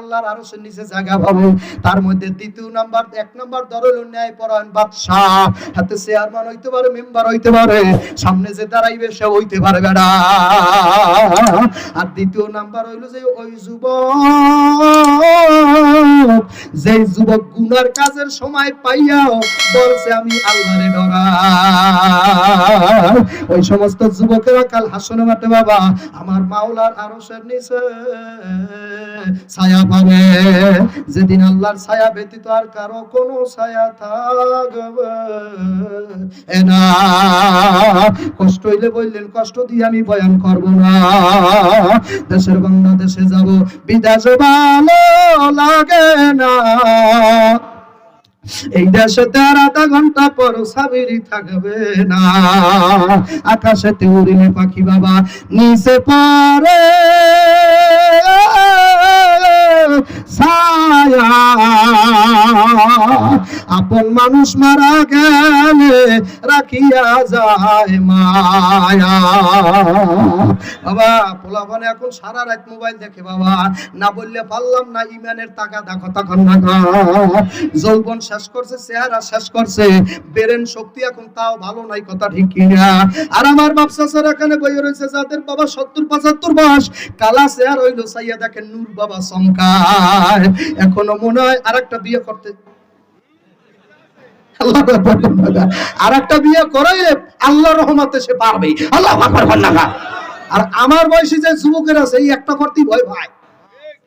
আল্লাহর নিচে জায়গা পাবে। তার মধ্যে দ্বিতীয় নাম্বার, এক নাম্বার পরায়ণ বাদশাহ। হাতে চেয়ারম্যান হইতে পারে, মেম্বার হইতে পারে, সামনে যে দাঁড়াইবে সে হইতে পারে বেড়া আর দ্বিতীয় নাম্বার হইল যে ওই যুবক, যে যুবক গুনার কাজের সময় পাইয়াও বলছে, আমি আল্লাহরে ওই সমস্ত যুবকেরা কাল হাসনে মাঠে, বাবা, আমার মাওলার আরশের নিচে ছায়া পাবে। যেদিন আল্লাহর ছায়া ব্যতীত আর কারও কোনো ছায়া থাকবে না। কষ্ট হইলে বললেন, কষ্ট দিয়ে আমি বয়ান করব না। দেশের বাংলাদেশে যাব, বিদেশে ভালো লাগে না। এই দেশে আর আধা ঘণ্টা পর সাবিরি থাকবে না। আকাশে উড়িলে পাখি বাবা নিচে পারে আপন মানুষ মারা গেলে রাখিয়া যায় মায়া। বাবা, পোলাপানে এখন সারা রাত মোবাইল দেখে বাবা। না বললে পারলাম না, ইমানের টাকা দেখো তখন না যৌবন শেষ করছে, চেহারা শেষ করছে। বেরেন শক্তি এখন তাও ভালো নাই, কথা ঠিক কিনা। আর আমার বাপসা স্যার এখানে বইয়ে রয়েছে, যাদের বাবা সত্তর পঁচাত্তর বয়স, কালা চেহার হইল সাইয়া দেখেন নূর বাবা চমকায়। এখনও মনে হয় আর একটা বিয়ে করতে। আর একটা বিয়ে করে আল্লাহ রহমাতে সে পারবে আল্লাহ আর আমার বয়সী যে যুবকের আছে, এই একটা করতেই ভয় ভাই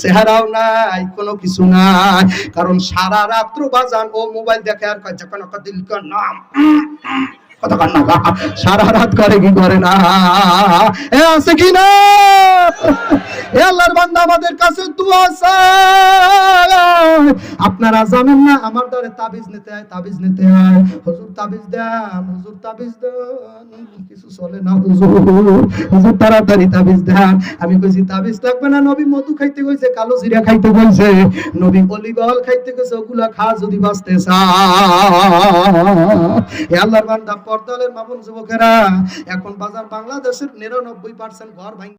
চেহারাও নাই, কোনো কিছু নাই। কারণ সারা রাত্র বাজান ও মোবাইল দেখে আর কয় যখন দিল নাম কতক্ষণ সারা রাত করে কি করে না? আছে কি না? এ আল্লাহর বান্দা, আমাদের কাছে দোয়া। আপনারা জানেন না, আমার দ্বারে তাবিজ নিতে হয়, তাবিজ নিতে হয়। হুজুর তাবিজ দেন, হুজুর তাবিজ দেন। কিছু চলে না, হুজুর। হুজুর, তাড়াতাড়ি তাবিজ দেন। আমি কইছি, তাবিজ লাগবে না, নবী মধু খাইতে কইছে কালো জিরা খাইতে কইছে নবী অলিগল খাইতে কইছে ওগুলা খা যদি বাঁচতে এ আল্লাহর বান্দা, পর্দালের মামুন যুবকেরা, এখন বাজার বাংলাদেশের নিরানব্বই পার্সেন্ট ঘর ভাঙ